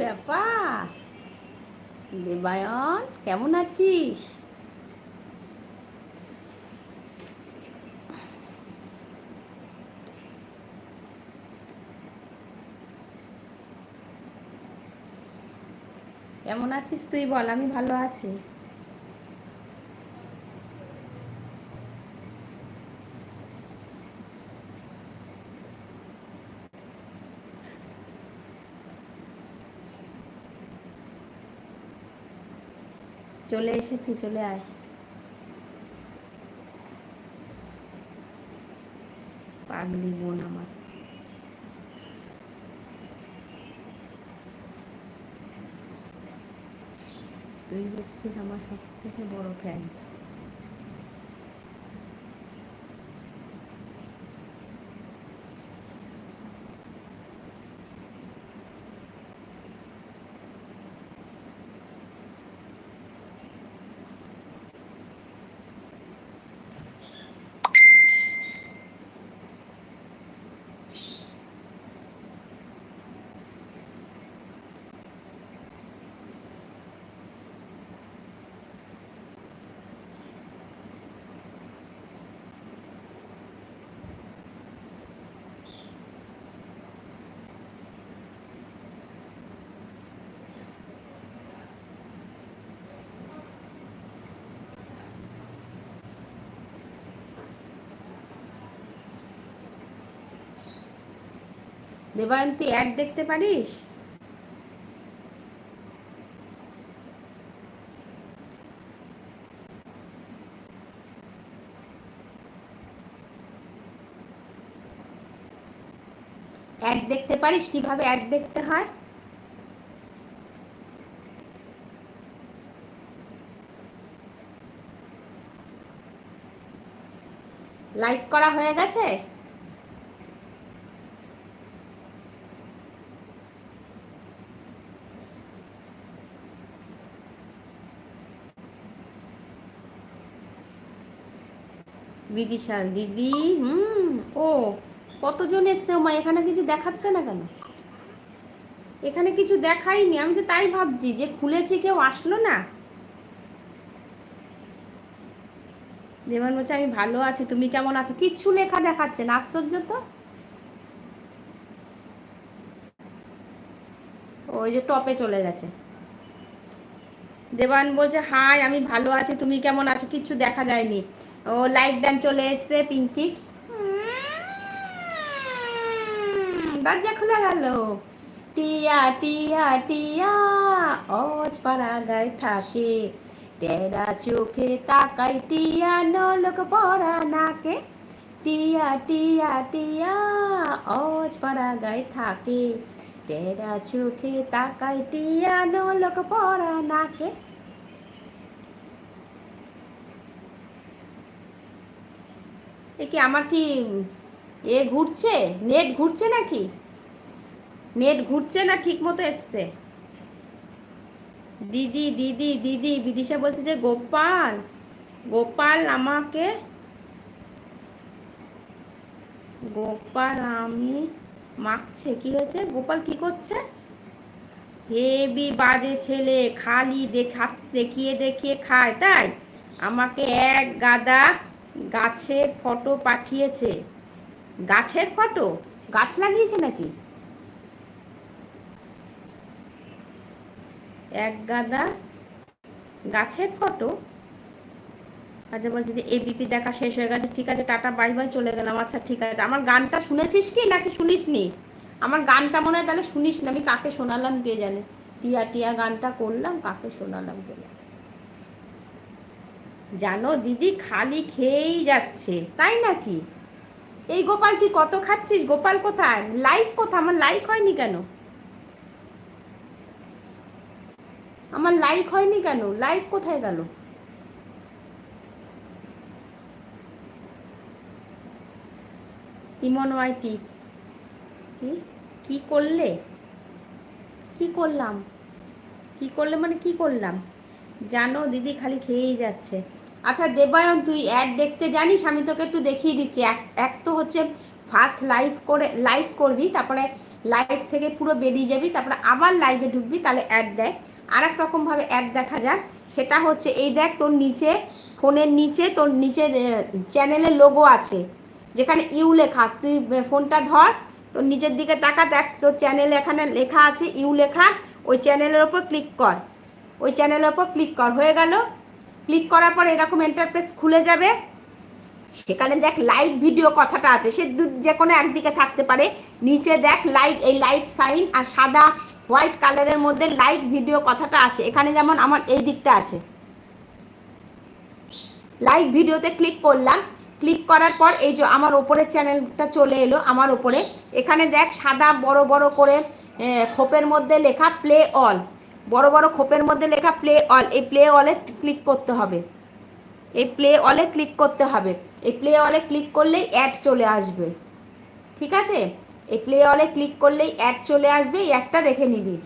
ব্যাপার? দেবায়ন কেমন আছিস? কেমন আছিস তুই বল আমি ভালো আছি। চলে এসেছি চলে আয়। পাগলি বোন আমার। তুই হচ্ছিস আমার সব থেকে বড় ফ্যান দেবায়ন তুই অ্যাড দেখতে পারিস? অ্যাড দেখতে পারিস? কীভাবে অ্যাড দেখতে হয়? লাইক করা হয়ে গেছে? বিদিশাল দিদি, হুম, ও, কতজন এসছে মা এখানে কিছু দেখাচ্ছে না কেন? এখানে কিছু দেখাইনি, আমি তো তাই ভাবছি যে খুলেছি কেউ, আসলো না? দেবান বলছে, আমি ভালো আছি, তুমি কেমন আছো? কিচ্ছু লেখা দেখাচ্ছে না, আশ্চর্য তো? ওই যে টপে চলে গেছে। দেবান বলছে, হাই, আমি ভালো আছি, তুমি কেমন আছো? কিচ্ছু দেখা যায়নি। ও লাইক দেন চলে এসছে পিঙ্কি। দরজা খুলে গেল। টিয়া টিয়া টিয়া, অজ পাড়া গায়ে থাকে। টেরা চোখে তাকাই টিয়া, নলক পড়া নাকে। টিয়া টিয়া টিয়া, অজ পাড়া গায়ে থাকে। টেরা চোখে তাকাই টিয়া নলক পড়া নাকে। এ কি আমার কি এ ঘুরছে? নেট ঘুরছে নাকি? নেট ঘুরছে না ঠিক মতো এসছে। দিদি দিদি দিদি, বিদিশা বলছে যে, গোপাল গোপাল আমাকে, গোপাল আমি মাখছে, কি হয়েছে? গোপাল কি করছে? হেবি বাজে ছেলে, খালি দেখা, দেখিয়ে দেখিয়ে খায়, তাই? আমাকে এক গাদা গাছের ফটো পাঠিয়েছে। গাছের ফটো? গাছ লাগিয়েছে নাকি? এক গাদা গাছের ফটো? আচ্ছা বলছে যে এবিপি দেখা শেষ হয়ে গেছে, ঠিক আছে, টাটা বাই বাই চলে গেলাম। আচ্ছা ঠিক আছে। আমার গানটা শুনেছিস কি, নাকি শুনিস নি আমার গানটা মনে হয় তাহলে শুনিস না আমি কাকে শোনালাম কে জানে? টিয়া টিয়া গানটা করলাম, কাকে শোনালাম কে জানে? জানো, দিদি খালি খেয়েই যাচ্ছে, তাই নাকি? এই গোপাল, তুই কত খাচ্ছিস? গোপাল কোথায়? লাইক কোথায়? আমার লাইক হয়নি কেন? আমার লাইক হয়নি কেন? লাইক কোথায় গেল? ইমন ওয়াইটি। কি? কি করলে? কি করলাম? কি করলে মানে কি করলাম? জানো, দিদি খালি খেয়েই যাচ্ছে। আচ্ছা দেবায়ন, তুই অ্যাড দেখতে জানিস? আমি তোকে একটু দেখিয়ে দিচ্ছি। এক এক তো হচ্ছে ফার্স্ট লাইভ করে লাইভ করবি, তারপরে লাইভ থেকে পুরো বেরিয়ে যাবি, তারপরে আবার লাইভে ঢুকবি, তাহলে অ্যাড দেয়। আর এক রকমভাবে অ্যাড দেখা যায় সেটা হচ্ছে, এই দেখ তোর নিচে, ফোনের নিচে, তোর নিচে চ্যানেলের লোগো আছে। যেখানে ইউ লেখা, তুই ফোনটা ধর তোর নিচের দিকে তাকা, দেখ, তোর চ্যানেল এখানে লেখা আছে ইউ লেখা, ওই চ্যানেলের ওপর ক্লিক কর। ওই চ্যানেলের ওপর ক্লিক কর, হয়ে গেল। ক্লিক করার পর এরকম এন্টারপ্রেস খুলে যাবে। সেখানে দেখ লাইক ভিডিও কথাটা আছে, সে দু, যে কোনো একদিকে থাকতে পারে। নিচে দেখ লাইক এই লাইট সাইন আর সাদা হোয়াইট কালারের মধ্যে লাইক ভিডিও কথাটা আছে। এখানে যেমন আমার এই দিকটা আছে। লাইক ভিডিওতে ক্লিক করলাম ক্লিক করার পর এই যে আমার ওপরের চ্যানেলটা চলে এলো আমার ওপরে। এখানে দেখ সাদা বড় বড় করে খোপের মধ্যে লেখা প্লে অল। বড় বড় খোপের মধ্যে লেখা প্লে অল। এই প্লে অলে ক্লিক করতে হবে। এই প্লে অলে ক্লিক করতে হবে। এই প্লে অলে ক্লিক করলেই অ্যাড চলে আসবে। ঠিক আছে? এই প্লে অলে ক্লিক করলেই অ্যাড চলে আসবে। এই একটা দেখে নিবি।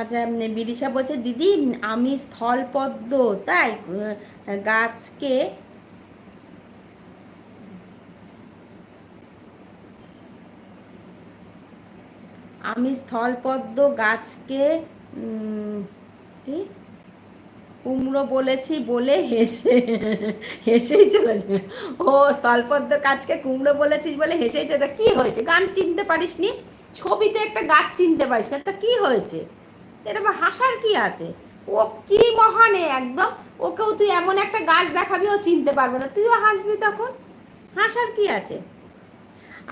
আচ্ছা বিদিশা বলছে, দিদি, আমি স্থলপদ্ম, তাই গাছকে আমি স্থলপদ্ম গাছকে কুমড়ো বলেছি বলে হেসে, হেসেই চলেছে। ও, স্থলপদ্ম গাছকে কুমড়ো বলেছিস বলে হেসেই চলে কি হয়েছে? গান চিনতে পারিস নি ছবিতে একটা গাছ চিনতে পারিস না, তা কি হয়েছে? এটা বা হাসার কি আছে? ও কি মহানে একদম? ওকেও তুই এমন একটা গাছ দেখাবি, ও চিনতে পারবে না। তুইও হাসবি তখন? হাসার কি আছে?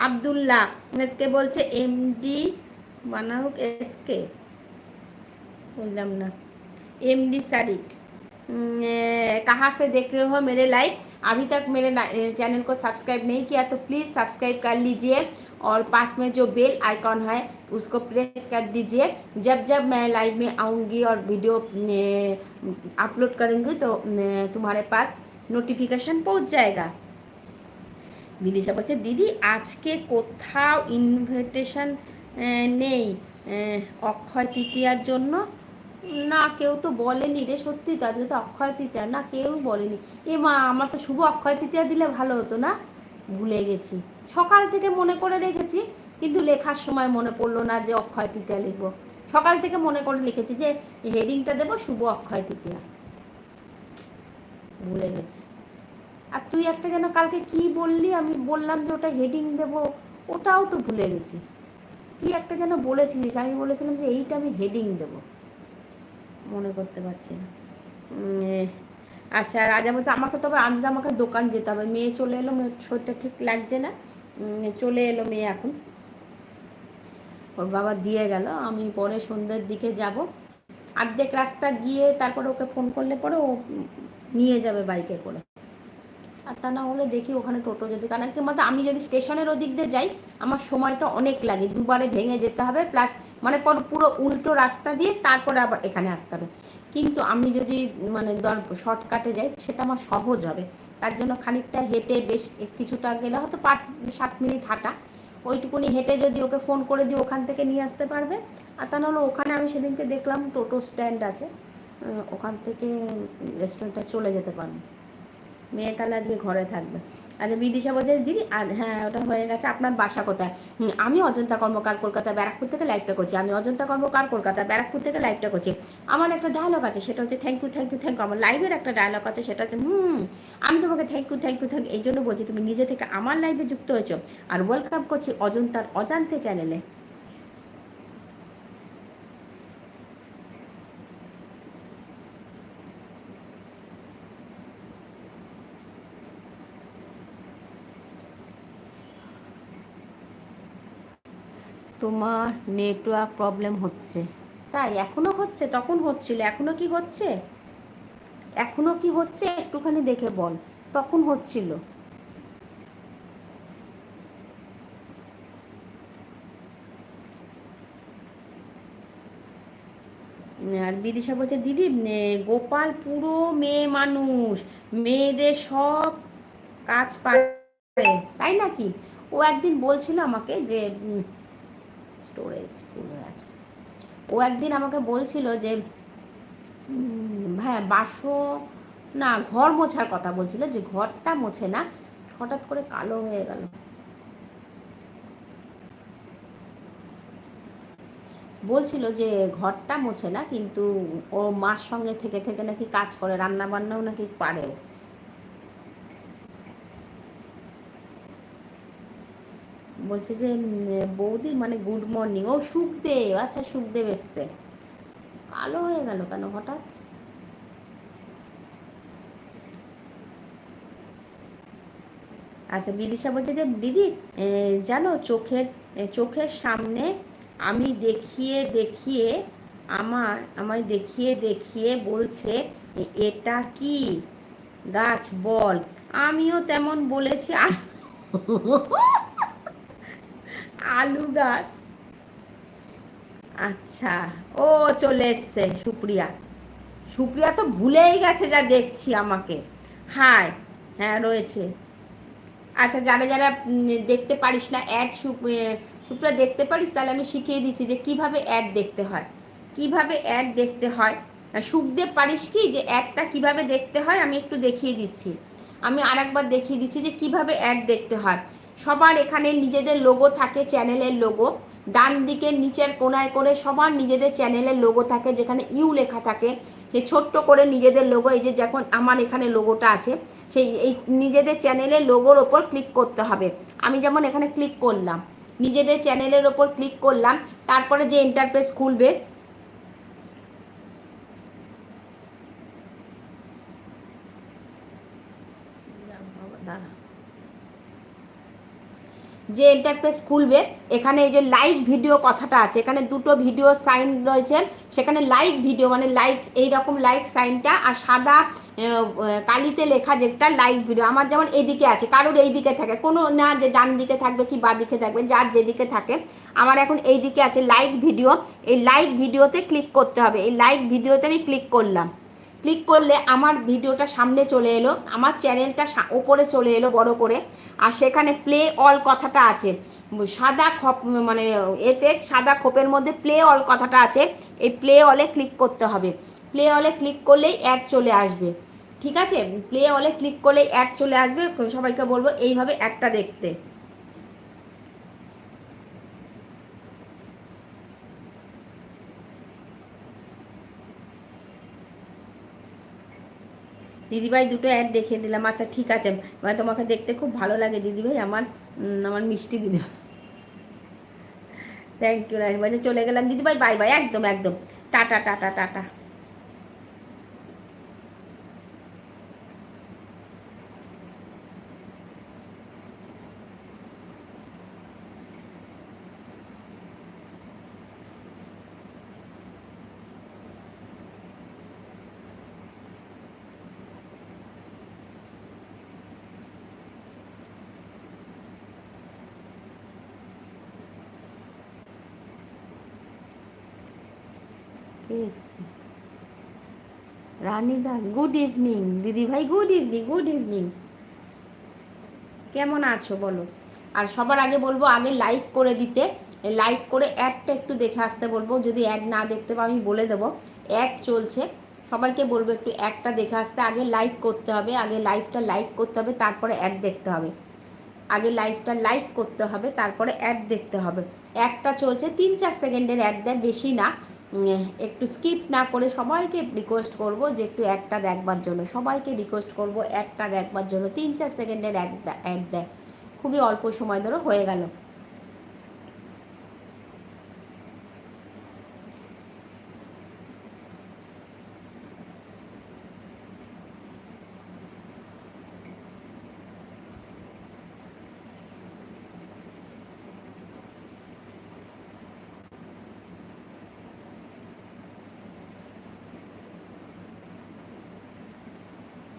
আবদুল্লাহ এসকে বলছে, এমডি বানাহুক এসকে। বললাম না। এমডি সারিক कहाँ से देख रहे हो मेरे लाइव अभी तक मेरे चैनल को सब्सक्राइब नहीं किया तो प्लीज़ सब्सक्राइब कर लीजिए और पास में जो बेल आइकॉन है उसको प्रेस कर दीजिए जब जब मैं लाइव में आऊँगी और वीडियो अपलोड करूँगी तो तुम्हारे पास নোটিফিকেশান পৌঁছ জায়গা বিদিশা বলছে দিদি আজকে কোথাও ইনভিটেশন নেই অক্ষয় তৃতীয়ার জন্য না, কেউ তো বলেনি রে সত্যি তো, আজকে তো অক্ষয় তৃতীয়া, না কেউ বলেনি। এ মা, আমার তো শুভ অক্ষয় তৃতীয়া দিলে ভালো হতো না? ভুলে গেছি। সকাল থেকে মনে করে রেখেছি, কিন্তু লেখার সময় মনে পড়ল না যে অক্ষয় তৃতীয়া লিখব। সকাল থেকে মনে করে লিখেছি যে হেডিংটা দেবো শুভ অক্ষয় তৃতীয়া। ভুলে গেছি। আর তুই একটা যেন কালকে কি বললি, আমি বললাম যে ওটা হেডিং দেব, ওটাও তো ভুলে গেছি। তুই একটা যেন বলেছিলিস, আমি বলেছিলাম যে এইটা আমি হেডিং দেবো। মনে করতে পারছি না। আচ্ছা রাজা বলছে আমাকে তবে আজ আমাকে দোকান যেতে হবে। মেয়ে চলে এলো শরীরটা ঠিক লাগছে না। চলে এলো মেয়ে এখন। ওর বাবা দিয়ে গেল। আমি পরে সন্ধ্যের দিকে যাব। আর্ধেক রাস্তা গিয়ে তারপরে ওকে ফোন করলে পরে ও নিয়ে যাবে বাইকে করে। আর তা না হলে দেখি ওখানে টোটো যদি, কারণ কি মতো আমি যদি স্টেশনের ওদিক দিয়ে যাই, আমার সময়টা অনেক লাগে, দুবারে ভেঙে যেতে হবে প্লাস মানে পর পুরো উল্টো রাস্তা দিয়ে তারপরে আবার এখানে আসতে হবে। কিন্তু আমি যদি মানে ধর শর্টকাটে যাই, সেটা আমার সহজ হবে। তার জন্য খানিকটা হেঁটে বেশ কিছুটা গেলে হয়তো পাঁচ, সাত মিনিট হাঁটা। ওইটুকুনি হেঁটে যদি ওকে ফোন করে দিই ওখান থেকে নিয়ে আসতে পারবে। আর তা নাহলে ওখানে আমি সেদিনকে দেখলাম টোটো স্ট্যান্ড আছে ওখান থেকে রেস্টুরেন্টটা চলে যেতে পারব। মেয়ে তাহলে আজকে ঘরে থাকবে। আচ্ছা বিদিশা বলছে, দিদি হ্যাঁ ওটা হয়ে গেছে, আপনার বাসা কোথায়? আমি অজন্তা কর্মকার কলকাতা ব্যারাকপুর থেকে লাইভটা করছি। আমি অজন্তা কর্মকার কলকাতা ব্যারাকপুর থেকে লাইভটা করছি। আমার একটা ডায়লগ আছে, সেটা হচ্ছে thank you thank you thank you আমার লাইভের একটা ডায়লগ আছে, সেটা হচ্ছে, হুম, আমি তোমাকে thank you thank you thank এই জন্য বলছি, তুমি নিজে থেকে আমার লাইভে যুক্ত হয়েছো। আর ওয়েলকাম করছি অজন্তার অজান্তে চ্যানেলে তোমার নেটওয়ার্ক প্রবলেম হচ্ছে। তাই এখনও হচ্ছে? তখন হচ্ছিল। এখনও কি হচ্ছে? এখনও কি হচ্ছে? একটুখানি দেখে বল। তখন হচ্ছিল। আর বিদিশা বলছে, দিদি গোপাল পুরো মেয়ে মানুষ। মেয়েদের সব কাজ পারে। তাই নাকি? ও একদিন বলছিল আমাকে যে স্টোরেজ ফুল হয়ে আছে। ও একদিন আমাকে বলছিল যে হ্যাঁ বাসো, না, ঘর মোছার কথা বলছিল, যে ঘরটা মোছে না, হঠাৎ করে কালো হয়ে গেল। বলছিল যে ঘরটা মোছে না, কিন্তু ও মার সঙ্গে থেকে থেকে নাকি কাজ করে রান্না বান্নাও নাকি পারেও বলছে যে বৌদি মানে গুড মর্নিং ও সুখদেব আচ্ছা সুখদেব এসছে। কালো হয়ে গেল কেন হঠাৎ? আচ্ছা বিদিশা বলছে যে, দিদি জানো চোখের চোখের সামনে আমি দেখিয়ে দেখিয়ে আমার, আমায় দেখিয়ে দেখিয়ে বলছে এটা কি? গাছ বল। আমিও তেমন বলেছি। আলু গাছ। আচ্ছা ও চলে এসছে, সুপ্রিয়া। সুপ্রিয়া তো ভুলেই গেছে যা দেখছি আমাকে। হায় হ্যাঁ রয়েছে। আচ্ছা যারা যারা দেখতে পারিস না অ্যাড সুপ্রিয়া, দেখতে পারিস? তাহলে আমি শিখিয়ে দিচ্ছি যে কীভাবে অ্যাড দেখতে হয়। কীভাবে অ্যাড দেখতে হয়? সুখদেব, পারিস কি যে অ্যাডটা কীভাবে দেখতে হয়? আমি একটু দেখিয়ে দিচ্ছি। আমি আরেকবার দেখিয়ে দিচ্ছি যে কীভাবে অ্যাড দেখতে হয়। সবার এখানে নিজেদের লোগো থাকে চ্যানেলের লোগো ডান দিকের নিচের কোনায় করে সবার নিজেদের চ্যানেলের লোগো থাকে, যেখানে ইউ লেখা থাকে। সে ছোট্ট করে নিজেদের লোগো এই যে যখন আমার এখানে লোগোটা আছে, সেই এই নিজেদের চ্যানেলের লোগোর ওপর ক্লিক করতে হবে। আমি যেমন এখানে ক্লিক করলাম, নিজেদের চ্যানেলের ওপর ক্লিক করলাম, তারপরে যে ইন্টারপ্রেস খুলবে, দাঁড়া। যে এন্টারপ্রাইজ খুলবে, এখানে এই যে লাইক ভিডিও কথাটা আছে, এখানে দুটো ভিডিও সাইন রয়েছে, সেখানে লাইক ভিডিও মানে লাইক এই রকম লাইক সাইনটা আর সাদা কালিতে লেখা যেটা লাইক ভিডিও আমার যেমন এদিকে আছে, কারোর এই দিকে থাকে, কোনো না যে ডান দিকে থাকবে কি বা দিকে থাকবে, যার যেদিকে থাকে, আমার এখন এই দিকে আছে লাইক ভিডিও এই লাইক ভিডিওতে ক্লিক করতে হবে, এই লাইক ভিডিওতে আমি ক্লিক করলাম। ক্লিক করলে আমার ভিডিওটা সামনে চলে এলো, আমার চ্যানেলটা ওপরে চলে এলো বড় করে, আর সেখানে প্লে অল কথাটা আছে। সাদা খপ মানে এতে সাদা খোপের মধ্যে প্লে অল কথাটা আছে, এই প্লে অলে ক্লিক করতে হবে। প্লে অলে ক্লিক করলেই অ্যাড চলে আসবে। ঠিক আছে? প্লে অলে ক্লিক করলেই অ্যাড চলে আসবে, সবাইকে বলব এইভাবে একটা দেখতে। দিদিভাই দুটো অ্যাড দেখিয়ে দিলাম। আচ্ছা ঠিক আছে। মানে তোমাকে দেখতে খুব ভালো লাগে দিদিভাই, আমার আমার মিষ্টি দিদি। থ্যাংক ইউ বলছে চলে গেলাম। দিদিভাই বাই বাই একদম একদম। টাটা টাটা টাটা। এসছে রানী দাস গুড ইভিনিং দিদি ভাই গুড ইভিনিং গুড ইভিনিং কেমন আছো বলো? আর সবার আগে বলব, আগে লাইক করে দিতে। লাইক করে অ্যাডটা একটু দেখে আসতে বলব। যদি অ্যাড না দেখতে পাও, আমি বলে দেবো। অ্যাড চলছে। সবাইকে বলব একটু অ্যাডটা দেখে আসতে। আগে লাইক করতে হবে, আগে লাইভটা লাইক করতে হবে, তারপরে অ্যাড দেখতে হবে। আগে লাইভটা লাইক করতে হবে, তারপরে অ্যাড দেখতে হবে। অ্যাডটা চলছে, তিন চার সেকেন্ডের অ্যাড দেয়, বেশি না। একটু স্কিপ না করে সবাইকে রিকোয়েস্ট করব যে একটু একটা দেখবার জন্য। সবাইকে রিকোয়েস্ট করব, একটা দেখবার জন্য। তিন চার সেকেন্ডের এক এক দেয় খুবই অল্প সময় ধরে হয়ে গেল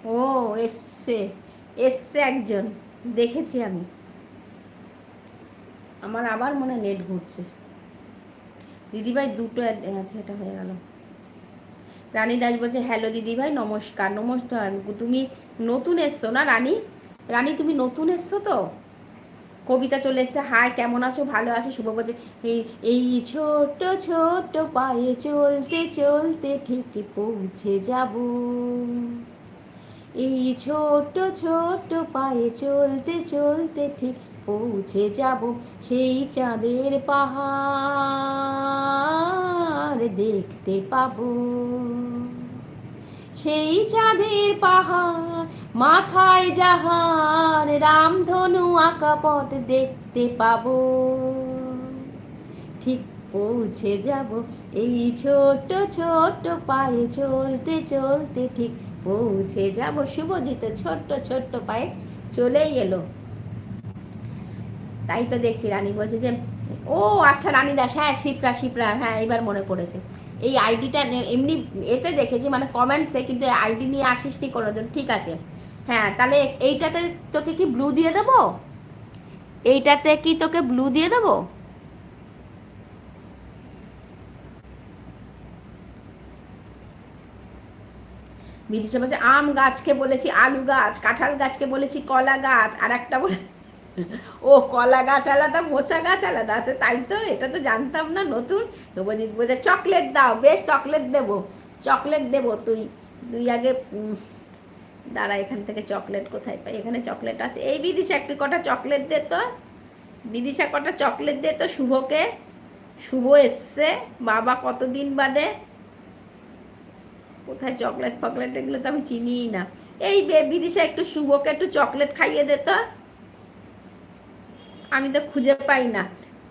ও এসছে এসছে একজন, দেখেছি আমি। আমার আবার মনে নেট ঘুরছে। দিদিভাই দুটো আছে এটা হয়ে গেল। রানী দাস বলছে, হ্যালো দিদিভাই, নমস্কার নমস্কার, তুমি নতুন এসছো না রানী? রানী, তুমি নতুন এসছো তো? কবিতা চলে এসছে, হাই, কেমন আছো? ভালো আছো? শুভ বলছে এই এই ছোট ছোট পায়ে চলতে চলতে ঠিক পৌঁছে যাব। এই ছোট ছোট পায়ে চলতে চলতে ঠিক পৌঁছে যাব সেই চাঁদের পাহাড় দেখতে পাবো। সেই চাঁদের পাহাড়, মাথায় জাহার, রামধনু আঁকা পথ দেখতে পাবো। ঠিক পৌঁছে যাব। এই ছোট ছোট পায়ে চলতে চলতে ঠিক পৌঁছে যাব। শুভজিৎ ছোট্ট ছোট্ট পায়ে চলেই এলো। তাই তো দেখছি রানী বলছে যে, ও আচ্ছা রানী দাস হ্যাঁ শিপ্রা শিপ্রা হ্যাঁ এবার মনে পড়েছে। এই আইডিটা এমনি এতে দেখেছি মানে কমেন্টসে, কিন্তু আইডি নিয়ে আসিস নি কোনো দিন ঠিক আছে। হ্যাঁ তাহলে এইটাতে তোকে কি ব্লু দিয়ে দেবো? এইটাতে কি তোকে ব্লু দিয়ে দেবো? বিদিশা বলছে, আম গাছকে বলেছি, আলু গাছ, কাঁঠাল গাছকে বলেছি, কলা গাছ, আর একটা বলে, ও কলা গাছ আলাদা, মোচা গাছ আলাদা আছে তাই তো, এটা তো জানতাম না, নতুন। বলছি বলছে, চকলেট দাও, বেশ চকলেট দেবো চকলেট দেবো তুই। তুই আগে দাঁড়া, এখান থেকে চকলেট কোথায় পাই? এখানে চকলেট আছে। এই বিদিশা, একটু কটা চকলেট দে তো। বিদিশা, কটা চকলেট দে তো শুভকে। শুভ এসছে, বাবা কতদিন বাদে? কোথায় চকলেট ফকলেট এগুলো তো আমি চিনিই না। এই বিদিশা একটু শুভকে একটু চকলেট খাইয়ে দে তো। আমি তো খুঁজে পাই না।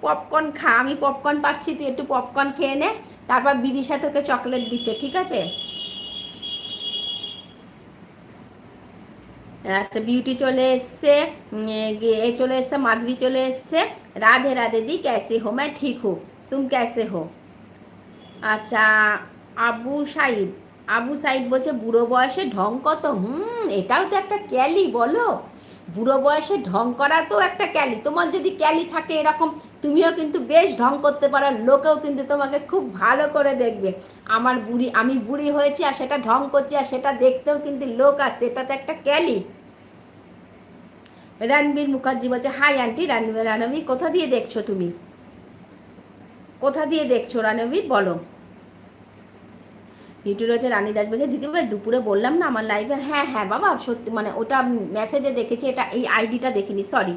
পপকর্ন খা, আমি পপকর্ন পাচ্ছি, তুই একটু পপকর্ন খেয়ে নে, তারপর বিদিশা তোকে চকলেট দিচ্ছে, ঠিক আছে? আচ্ছা বিউটি চলে এসছে এ চলে এসছে, মাধবী চলে এসছে। রাধে রাধে দি, ক্যাসে হো ম্যাঁ ঠিক হো তুম ক্যাসে হো। আচ্ছা আবু সাইদ। আবু সাইদ বলছে, বুড়ো বয়সে ঢং কত? হুম, এটাও তো একটা ক্যালি, বলো। বুড়ো বয়সে ঢং করা তো একটা ক্যালি। তোমার যদি ক্যালি থাকে এরকম, তুমিও কিন্তু বেশ ঢং করতে পারো। লোকেও কিন্তু তোমাকে খুব ভালো করে দেখবে। আমার বুড়ি, আমি বুড়ি হয়েছি আর সেটা ঢং করছি আর সেটা দেখতেও কিন্তু লোক আসছে এটা তো একটা ক্যালি। রণবীর মুখার্জি বলছে, হাই আন্টি রানবীর রণবীর, কোথা দিয়ে দেখছ তুমি? কোথা দিয়ে দেখছ রণবীর, বলো। ইউটিউব রয়েছে রানী দাস বলছে, দিদিভাই, দুপুরে বললাম না আমার লাইভে হ্যাঁ হ্যাঁ বাবা, সত্যি মানে ওটা মেসেজে দেখেছি, এটা এই আইডিটা দেখিনি সরি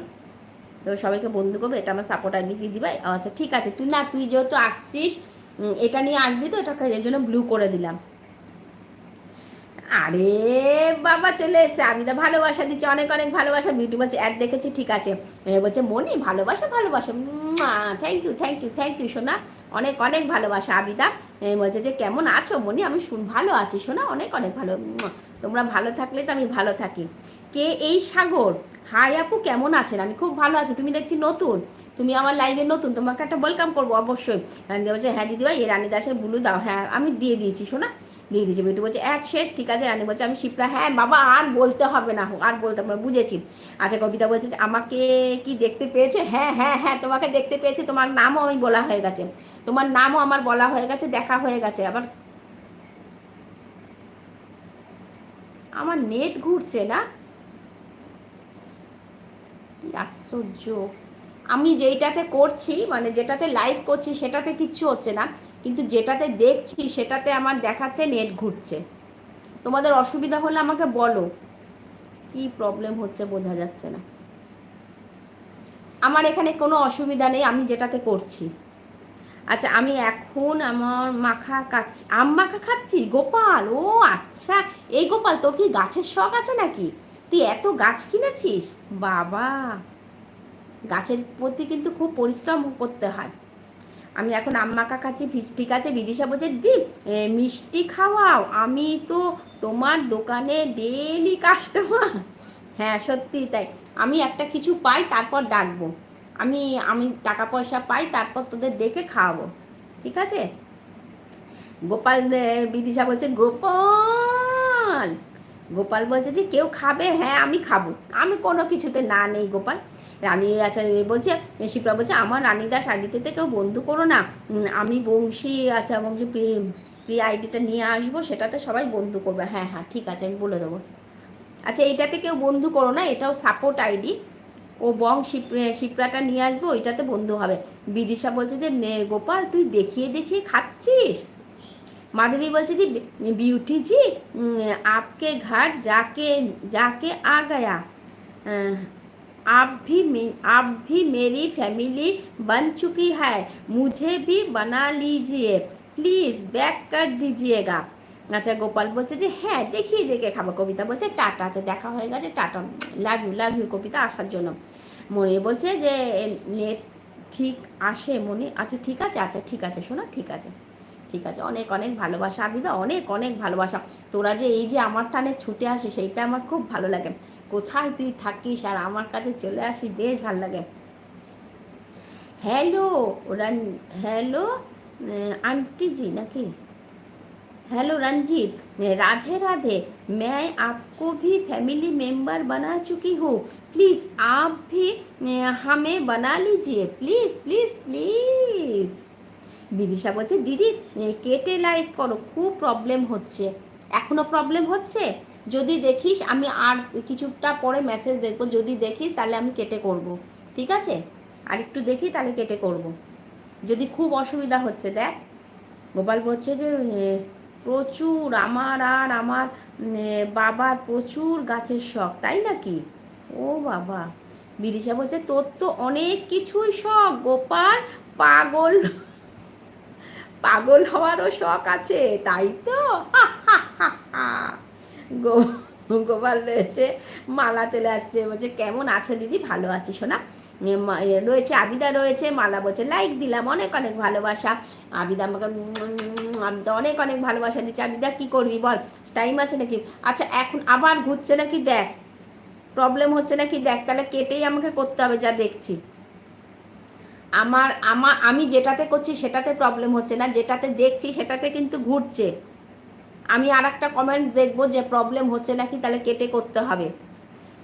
তো সবাইকে বন্ধু করবে, এটা আমার সাপোর্ট আইডি দিদিভাই। আচ্ছা ঠিক আছে, তুই না, তুই যেহেতু আসছিস এটা নিয়ে আসবি তো, এটা এর জন্য ব্লু করে দিলাম। আরে বাবা, চলে এসে আমি তো ভালোবাসা দিচ্ছি, অনেক অনেক ভালোবাসা। বিউটি বলছে অ্যাড দেখেছি, ঠিক আছে। বলছে, মনি, ভালোবাসা ভালোবাসা। Thank you thank you thank you সোনা। অনেক অনেক ভালোবাসা, আবিদা। বলছে যে, কেমন আছো মনি? আমি শুন, ভালো আছি সোনা, অনেক অনেক ভালো। তোমরা ভালো থাকলে তো আমি ভালো থাকি। কে এই সাগর? হাই আপু, কেমন আছেন? আমি খুব ভালো আছি, তুমি দেখছি নতুন। তুমি আমার লাইভে নতুন, তোমাকে একটা ওয়েলকাম করব, অবশ্যই। রানী বলছে হ্যাঁ দিদিভাই, এই রানী দাসের বুলু দাও। হ্যাঁ আমি দিয়ে দিয়েছি শোনা দিয়ে দিয়েছে। বেটু বলছে, এক শেষ, ঠিক আছে। রানী বলছে, আমি শিপ্রা। হ্যাঁ বাবা, আর বলতে হবে না আর বলতে হবে বুঝেছি। আচ্ছা কবিতা বলছে আমাকে কি দেখতে পেয়েছে? হ্যাঁ হ্যাঁ হ্যাঁ তোমাকে দেখতে পেয়েছে। তোমার নামও আমি বলা হয়ে গেছে। তোমার নামও আমার বলা হয়ে গেছে, দেখা হয়ে গেছে। আবার আমার নেট ঘুরছে না? আশ্চর্য। আমি যেইটাতে করছি মানে যেটাতে লাইভ করছি, সেটাতে কিচ্ছু হচ্ছে না। কিন্তু যেটাতে দেখছি সেটাতে আমার দেখাচ্ছে নেট ঘুরছে। তোমাদের অসুবিধা হলে আমাকে বলো। কি প্রবলেম হচ্ছে বোঝা যাচ্ছে না। আমার এখানে কোনো অসুবিধা নেই, আমি যেটাতে করছি। আচ্ছা আমি এখন আমার মাখা খাচ্ছি আম মাখা খাচ্ছি? গোপাল, ও আচ্ছা। এই গোপাল, তোর কি গাছের শখ আছে নাকি? তুই এত গাছ কিনেছিস? বাবা! গাছের প্রতি কিন্তু খুব পরিশ্রম করতে হয়। আমি এখন আম্মা কাছে ঠিক আছে, বিদিশা বলছে, দি মিষ্টি খাওয়াও। আমি তো তোমার দোকানে ডেলি কাস্টমার হ্যাঁ সত্যি তাই। আমি একটা কিছু পাই, তারপর ডাকবো। আমি আমি টাকা পয়সা পাই, তারপর তোদের ডেকে খাওয়াবো। ঠিক আছে? গোপাল বিদিশা বলছে, গোপাল! গোপাল বলছে যে, কেউ খাবে? হ্যাঁ আমি খাব। আমি কোনো কিছুতে না নেই গোপাল। রানী আচ্ছা বলছে, শিপ্রা বলছে, আমার রানী দাস আইডিতে কেউ বন্ধু করো না। আমি বংশী আচ্ছা বংশী প্রিয় আইডিটা নিয়ে আসব, সেটাতে সবাই বন্ধু করবে। হ্যাঁ হ্যাঁ ঠিক আছে, আমি বলে দেবো। আচ্ছা এটাতে কেউ বন্ধু করো না, এটাও সাপোর্ট আইডি। ও বং শিপ্রাটা নিয়ে আসব, ওইটাতে বন্ধু হবে। বিদিশা বলছে যে গোপাল, তুই দেখিয়ে দেখিয়ে খাচ্ছিস? माधवी बोलती थी ब्यूटी जी आपके घर जाके जाके आ गया आप भी आप भी मेरी फैमिली बन चुकी है मुझे भी बना लीजिए প্লিজ ব্যাক কাট দিজিয়েগা আচ্ছা গোপাল বলছে যে হ্যাঁ দেখিয়ে দেখে খাবো কবিতা বলছে টাটা আছে দেখা হয়ে গেছে tata love you love you কবিতা আসার জন্য মনে বলছে যে নেট ঠিক আসে মনে আচ্ছা ঠিক আছে আচ্ছা ঠিক আছে শোনো ঠিক আছে ঠিক আছে অনেক অনেক ভালোবাসা আবিদা অনেক অনেক ভালোবাসা তোরা যে এই যে আমার টানে ছুটে আসে সেইটা আমার খুব ভালো লাগে কোথায় তুই থাকিস আর আমার কাছে চলে আসি বেশ ভালো লাগে hello Ron hello aunty ji নাকি हेलो रंजीत राधे राधे मैं आपको भी फैमिली मेंबर बना चुकी हूँ प्लीज़ आप भी हमें बना लीजिए प्लीज़ प्लीज़ प्लीज़ বিদিশা বলছে, দিদি কেটে লাইভ করো, খুব প্রবলেম হচ্ছে। এখনও প্রবলেম হচ্ছে? যদি দেখিস, আমি আর কিছুটা পরে মেসেজ দেখব। যদি দেখি তাহলে আমি কেটে করব। ঠিক আছে? আর একটু দেখি, তাহলে কেটে করব। যদি খুব অসুবিধা হচ্ছে, দেখ। গোপাল বলছে যে প্রচুর, আমার আর আমার বাবার প্রচুর গাছের শখ, তাই নাকি? ও বাবা। বিদিশা বলছে, তোর তো অনেক কিছুই শখ, গোপাল, পাগল। পাগল হওয়ারও শখ আছে, তাই তো? গোপাল রয়েছে, মালা চলে আসছে, বলছে, কেমন আছো দিদি? ভালো আছি শোনা রয়েছে, আবিদা রয়েছে, মালা বলছে, লাইক দিলাম, অনেক অনেক ভালোবাসা। আবিদা আমাকে আবিদা অনেক অনেক ভালোবাসা দিচ্ছে। আবিদা, কি করবি বল? টাইম আছে নাকি? আচ্ছা এখন আবার ঘুরছে নাকি দেখ? প্রবলেম হচ্ছে নাকি দেখ? তাহলে কেটেই আমাকে করতে হবে, যা দেখছি। আমার আমার আমি যেটাতে করছি সেটাতে প্রবলেম হচ্ছে না, যেটাতে দেখছি সেটাতে কিন্তু ঘুরছে। আমি আর একটা কমেন্টস দেখব যে প্রবলেম হচ্ছে নাকি তাহলে কেটে করতে হবে।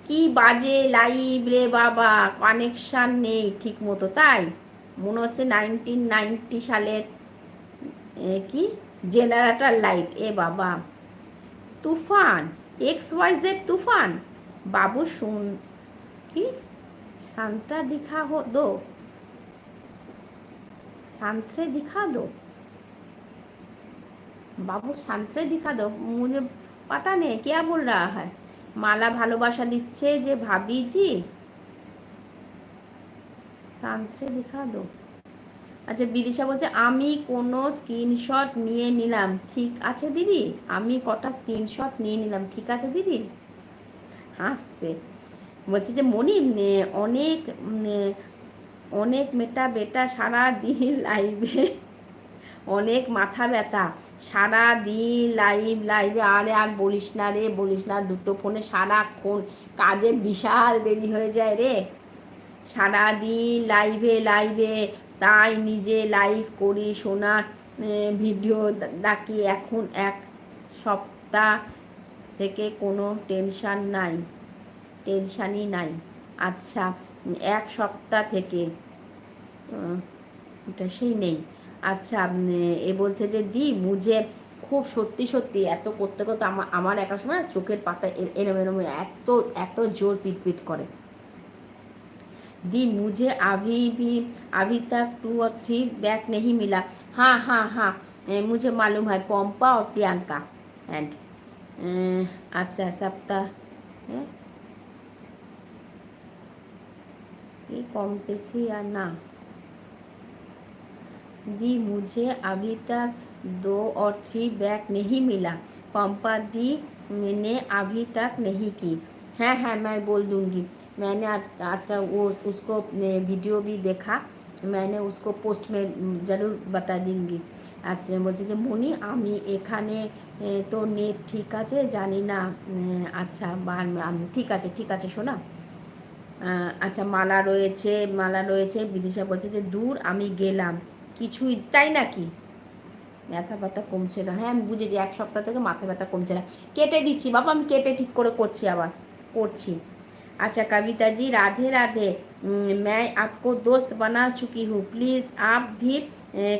কি বাজে লাইভ রে বাবা কানেকশান নেই ঠিক মতো তাই? মনে হচ্ছে নাইনটিন নাইনটি সালের কি? জেনারেটার লাইট এ বাবা। তুফান এক্স ওয়াই জেড তুফান। বাবু শুন, কি? শান্তা দিখা হো, দো। सांतरे দিখা দো বাবু सांतरे দিখা दो मुझे पता नहीं क्या बोल रहा है মালা ভালোবাসা দিচ্ছে যে ভাবিজি। সান্ত্রে দেখা দো আচ্ছা বিদিশা বলছে, আমি কোনো স্ক্রিনশট নিয়ে নিলাম। ঠিক আছে দিদি? আমি কটা স্ক্রিনশট নিয়ে নিলাম। ঠিক আছে দিদি? হাসছে। বলছে যে মনি অনেক অনেক মেটা বেটা সারা দিন লাইভে অনেক মাথা ব্যথা। সারা দিন লাইভ লাইভে আরে আর বলিস না রে, বলিস না, দুটো ফোনে সারাক্ষণ কাজের বিশাল দেরি হয়ে যায় রে। সারা দিন লাইভে লাইভে তাই নিজে লাইভ করি শোনার ভিডিও ডাকি এখন এক সপ্তাহ থেকে কোনো টেনশান নাই। টেনশানই নাই। আচ্ছা এক সপ্তাহ থেকে এটা সেই নেই আচ্ছা এ বলছে যে দি মুঝে খুব সত্যি সত্যি এত করতে করতে আমার আমার একটা সময় চোখের পাতা এরম এরম এত এত জোর পিট করে दी मुझे अभी भी अभी तक टू और थ्री बैक नहीं मिला हाँ हाँ हाँ मुझे मालूम है पम्पा और प्रियंका एंड अच्छा सप्ताह ये कम पेशी या ना दी मुझे अभी तक दो और थ्री बैग नहीं मिला पंपा दी ने अभी तक नहीं की हाँ हाँ मैं बोल दूँगी मैंने आज आज का वो उसको वीडियो भी देखा मैंने उसको पोस्ट में ज़रूर बता दूँगी আচ্ছা বলছে যে মনি আমি এখানে তো নেট ঠিক আছে জানি না আচ্ছা আমি ঠিক আছে ঠিক আছে শোনা আচ্ছা মালা রয়েছে মালা রয়েছে বিদিশা বলছে যে দূর আমি গেলাম কিছুই তাই নাকি ব্যথা ব্যথা কমছে না হ্যাঁ আমি বুঝেছি এক সপ্তাহ থেকে মাথা ব্যথা কমছে না কেটে দিচ্ছি বাবা আমি কেটে ঠিক করে করছি আবার করছি अच्छा कविता जी राधे राधे मैं आपको दोस्त बना चुकी हूँ प्लीज़ आप भी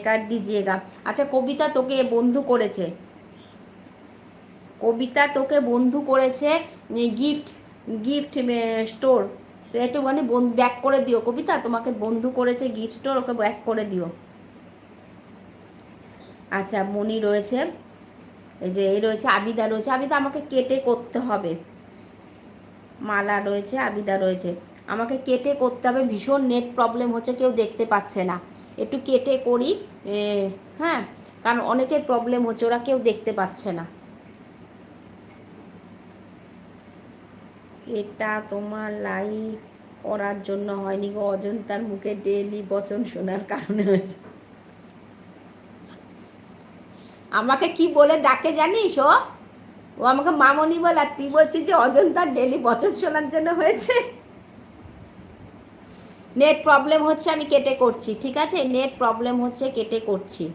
कर दीजिएगा আচ্ছা কবিতা তোকে বন্ধু করেছে কবিতা তোকে বন্ধু করেছে গিফট গিফট স্টোর তো একটুখানি ব্যাক করে দিও কবিতা, তোমাকে বন্ধু করেছে গিফট ওকে ব্যাক করে দিও। আচ্ছা মনি রয়েছে। এই যে, এই রয়েছে, আবিদা রয়েছে। আবিদা, আমাকে কেটে করতে হবে। মালা রয়েছে, আবিদা রয়েছে। আমাকে কেটে করতে হবে। ভীষণ নেট প্রবলেম হচ্ছে, কেউ দেখতে পাচ্ছে না। একটু কেটে করি হ্যাঁ কারণ অনেকের প্রবলেম হচ্ছে, ওরা কেউ দেখতে পাচ্ছে না। এটা তোমার লাইভ করার জন্য হয়নি গো। অজন্তার মুখে ডেলি বচন শোনার কারণে হয়েছে। আমাকে কি বলে ডাকে জানিস ও? ও আমাকে মামনি বলে, আর তুই বলছিস যে অজন্তার ডেলি বচন শোনার জন্য হয়েছে? নেট প্রবলেম হচ্ছে আমি কেটে করছি, ঠিক আছে? নেট প্রবলেম হচ্ছে কেটে করছি।